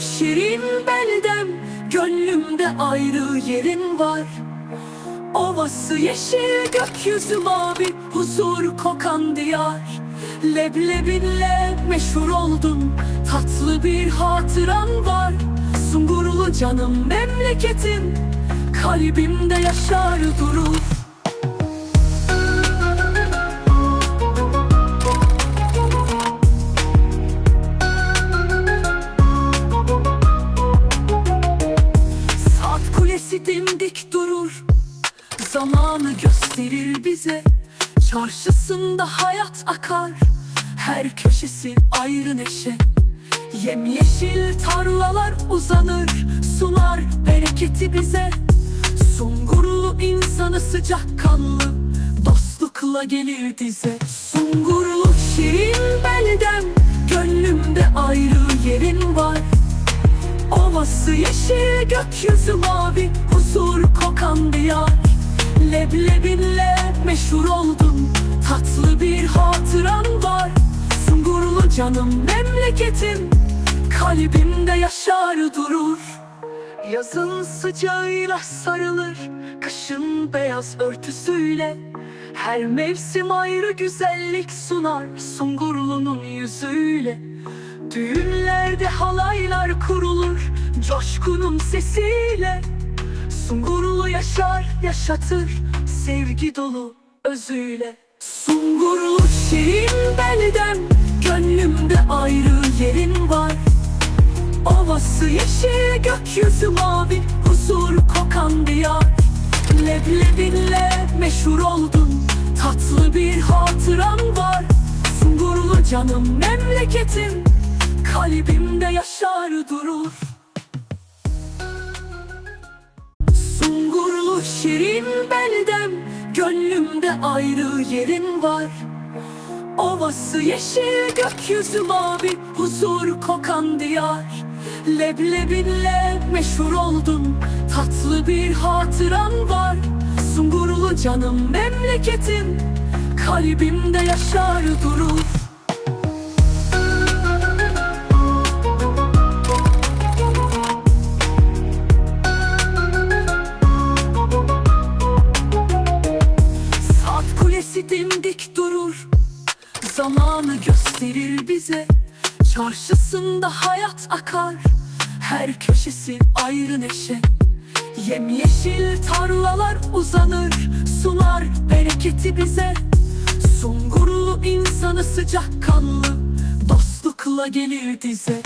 şirin beldem Gönlümde ayrı yerin var. Ovası yeşil, gökyüzü mavi Huzur kokan diyar. Leblebinle meşhur oldun Tatlı bir hatıran var. Sungurlu canım memleketim Kalbimde yaşar durur Kulesi dimdik durur Zamanı gösterir bize. Çarşısında hayat akar Her köşesi ayrı neşe. Yemyeşil tarlalar uzanır Sunar bereketi bize. Sungurlu insanı sıcak kanlı Dostlukla gelir dize. Sungurlu Ovası yeşil, gökyüzü mavi Huzur kokan diyar Leblebinle meşhur oldum Tatlı bir hatıran var. Sungurlu canım memleketim Kalbimde yaşar durur. Yazın sıcağıyla sarılır Kışın beyaz örtüsüyle. Her mevsim ayrı güzellik sunar Sungurlu'nun yüzüyle. Düğünlerde halaylar kurulur Coşkunun sesiyle Sungurlu yaşar yaşatır Sevgi dolu özüyle. Sungurlu şirin beldem Gönlümde ayrı yerin var. Ovası yeşil, gökyüzü mavi Huzur kokan diyar Leblebinle meşhur oldun Tatlı bir hatıran var. Sungurlu canım memleketim Kalbimde yaşar durur Şirin beldem Gönlümde ayrı yerin var. Ovası yeşil, gökyüzü mavi Huzur kokan diyar. Leblebinle meşhur oldun Tatlı bir hatıran var. Sungurlu canım memleketim Kalbimde yaşar durur kulesi dimdik durur. Zamanı gösterir bize. Çarşısında hayat akar. Her köşesi ayrı neşe. Yemyeşil tarlalar uzanır. Sunar bereketi bize. Sungurlu insanı sıcak kanlı Dostlukla gelir dize